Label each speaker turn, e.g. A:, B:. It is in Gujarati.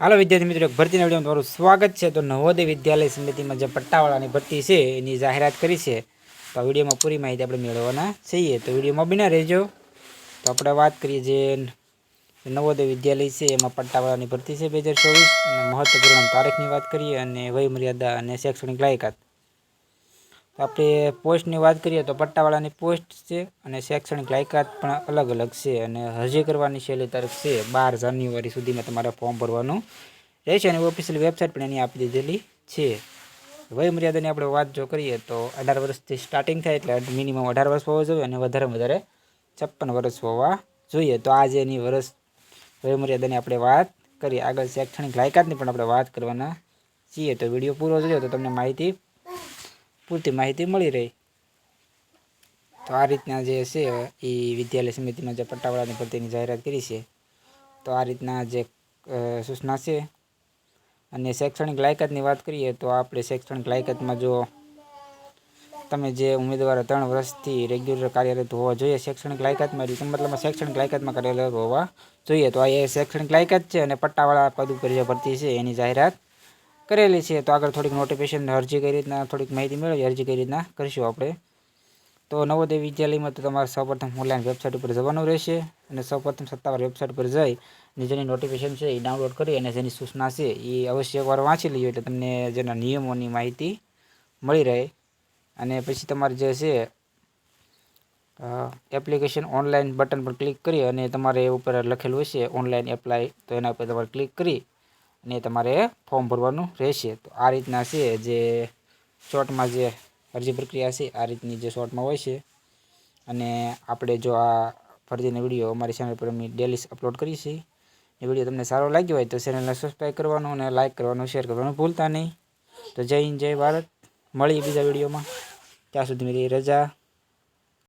A: હાલો વિદ્યાર્થી મિત્રો ભરતીના વિડીયોમાં તમારું સ્વાગત છે. તો નવોદય વિદ્યાલય સમિતિમાં જે પટ્ટાવાળાની ભરતી છે, એની જાહેરાત કરી છે. તો આ વિડીયોમાં પૂરી માહિતી આપણે મેળવવાના છીએ. તો વિડીયોમાં બિના રહેજો. તો આપણે વાત કરીએ જે નવોદય વિદ્યાલય છે, એમાં પટ્ટાવાળાની ભરતી છે બે હજાર ચોવીસ. અને મહત્વપૂર્ણ તારીખની વાત કરીએ અને વયમર્યાદા અને શૈક્ષણિક લાયકાત. આપણે પોસ્ટની વાત કરીએ તો પટ્ટાવાળાની પોસ્ટ છે અને શૈક્ષણિક લાયકાત પણ અલગ અલગ છે અને હજી કરવાની છેલ્લી તારીખ છે બાર જાન્યુઆરી સુધીમાં તમારે ફોર્મ ભરવાનું રહેશે અને ઓફિશિયલ વેબસાઇટ પણ એની આપી દીધેલી છે. વયમર્યાદાની આપણે વાત જો કરીએ તો અઢાર વર્ષથી સ્ટાર્ટિંગ થાય એટલે મિનિમમ અઢાર વર્ષ હોવા જોઈએ અને વધારેમાં વધારે છપ્પન વર્ષ હોવા જોઈએ. તો આજે એની વર્ષ વયમર્યાદાની આપણે વાત કરીએ. આગળ શૈક્ષણિક લાયકાતની પણ આપણે વાત કરવાના છીએ. તો વીડિયો પૂરો જોયો તો તમને માહિતી પૂરતી માહિતી મળી રહી. તો આ રીતના જે છે, એ વિદ્યાલય સમિતિમાં જે પટ્ટાવાળાની ભરતીની જાહેરાત કરી છે, તો આ રીતના જે સૂચના છે અને શૈક્ષણિક લાયકાતની વાત કરીએ, તો આપણે શૈક્ષણિક લાયકાતમાં જો તમે જે ઉમેદવારો ત્રણ વર્ષથી રેગ્યુલર કાર્યરત હોવા જોઈએ, શૈક્ષણિક લાયકાતમાં એટલે મતલબમાં શૈક્ષણિક લાયકાતમાં કાર્યરત હોવા જોઈએ, તો આ એ શૈક્ષણિક લાયકાત છે અને પટ્ટાવાળા પદ ઉપર જે ભરતી છે, એની જાહેરાત કરેલી છે, તો આગળ થોડીક નોટિફિકેશન અરજી કઈ રીતના, થોડીક માહિતી મેળવી અરજી કઈ રીતના કરીશું આપણે. તો નવોદય વિદ્યાલયમાં તો તમારે સૌપ્રથમ ઓનલાઈન વેબસાઇટ ઉપર જવાનું રહેશે અને સૌપ્રથમ સત્તાવાર વેબસાઇટ પર જઈ અને જેની નોટિફિકેશન છે એ ડાઉનલોડ કરી અને જેની સૂચના છે એ અવશ્ય એકવાર વાંચી લઈએ એટલે તમને જેના નિયમોની માહિતી મળી રહે. અને પછી તમારે જે છે એપ્લિકેશન ઓનલાઈન બટન પર ક્લિક કરી અને તમારે એ ઉપર લખેલું હશે ઓનલાઈન એપ્લાય તો એના ઉપર તમારે ક્લિક કરી અને તમારે ફોર્મ ભરવાનું રહેશે. તો આ રીતના છે જે શોર્ટમાં જે અરજી પ્રક્રિયા છે, આ રીતની જે શોર્ટમાં હોય છે. અને આપણે જો આ ફરજીનો વીડિયો અમારી ચેનલ પર અમે ડેલી અપલોડ કરીએ છીએ. એ વીડિયો તમને સારો લાગ્યો હોય તો ચેનલને સબસ્ક્રાઈબ કરવાનું અને લાઇક કરવાનું શેર કરવાનું ભૂલતા નહીં. તો જય હિન્દ, જય ભારત. મળીએ બીજા વિડીયોમાં. ત્યાં સુધી મેરી રજા.